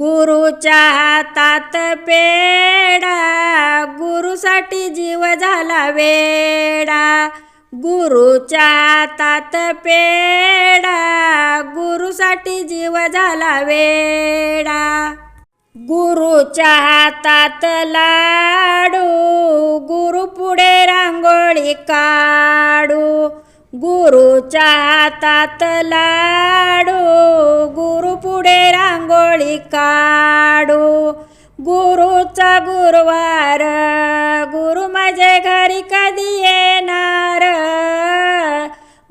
गुरुच्या हातात पेडा गुरुसाठी जीव झाला वेडा गुरुच्या हातात पेडा गुरुसाठी जीव झाला वेडा गुरुच्या हातात लाडू गुरु पुढे रांगोळी काढू. गुरुच्या हातात लाडू गुरु रांगोळी काढू. गुरुचा गुरुवार गुरु माझ्या घरी कधी येणार?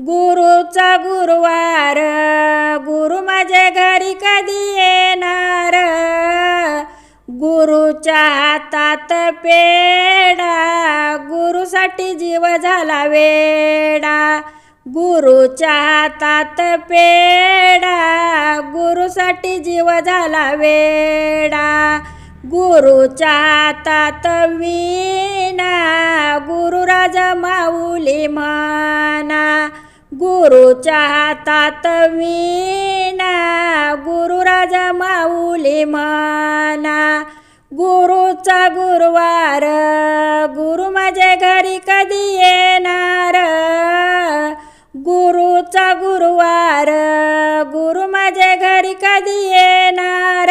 गुरुचा गुरुवार गुरु माझ्या घरी कधी येणार? गुरुच्या हातात पेडा गुरुसाठी जीव झाला वेडा गुरुच्या हातात पेडा गुरुसाठी जीव झाला वेडा गुरुच्या हातात वीणा गुरुराज माऊली म्हणा गुरुच्या हातात वीणा गुरुराज माऊली म्हणा गुरुचा गुरुवार गुरु माझ्या घरी कधी येणार? गुरुचा गुरुवार गुरु माझ्या घरी कधी येणार?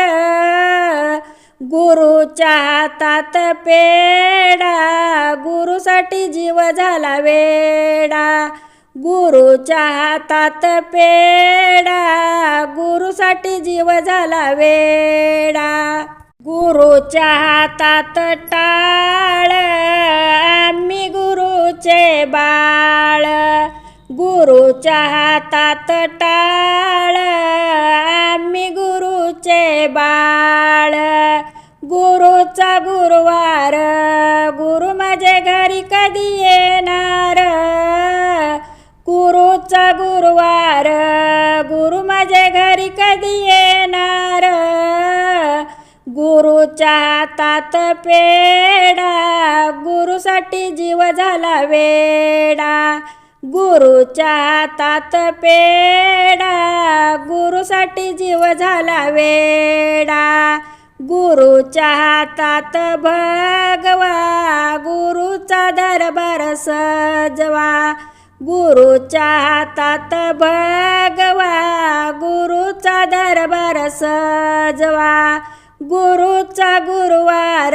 गुरुच्या हातात पेडा गुरुसाठी जीव झाला वेडा गुरुच्या हातात पेडा गुरुसाठी जीव झाला वेडा गुरुच्या हातात टाळ आम्ही गुरुचे बा गुरुच्या हातात टाळ आम्ही गुरुचे बाळ. गुरुचा गुरुवार गुरु माझ्या घरी कधी येणार? गुरुचा गुरुवार गुरु माझ्या घरी कधी येणार? गुरुच्या हातात पेडा गुरुसाठी जीव झाला वेडा गुरुच्या हातात पेडा गुरुसाठी जीव झाला वेडा. गुरुच्या हातात भगवा गुरुचा दरबार सजवा. गुरुच्या हातात भगवा गुरुचा दरबार सजवा. गुरुचा गुरुवार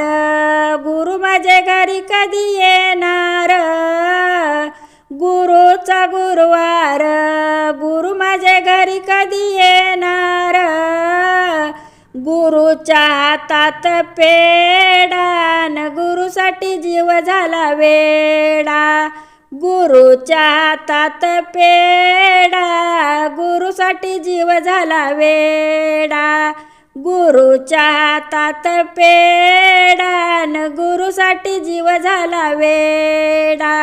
गुरु माझ्या घरी कधी येणार? रोजचा गुरुवार. गुरु माझ्या घरी कधी येणार? गुरुच्या हातात पेडान गुरुसाठी जीव झाला वेडा गुरुच्या हातात पेडा गुरुसाठी जीव झाला वेडा गुरुच्या हातात पेडा न गुरुसाठी जीव झाला वेडा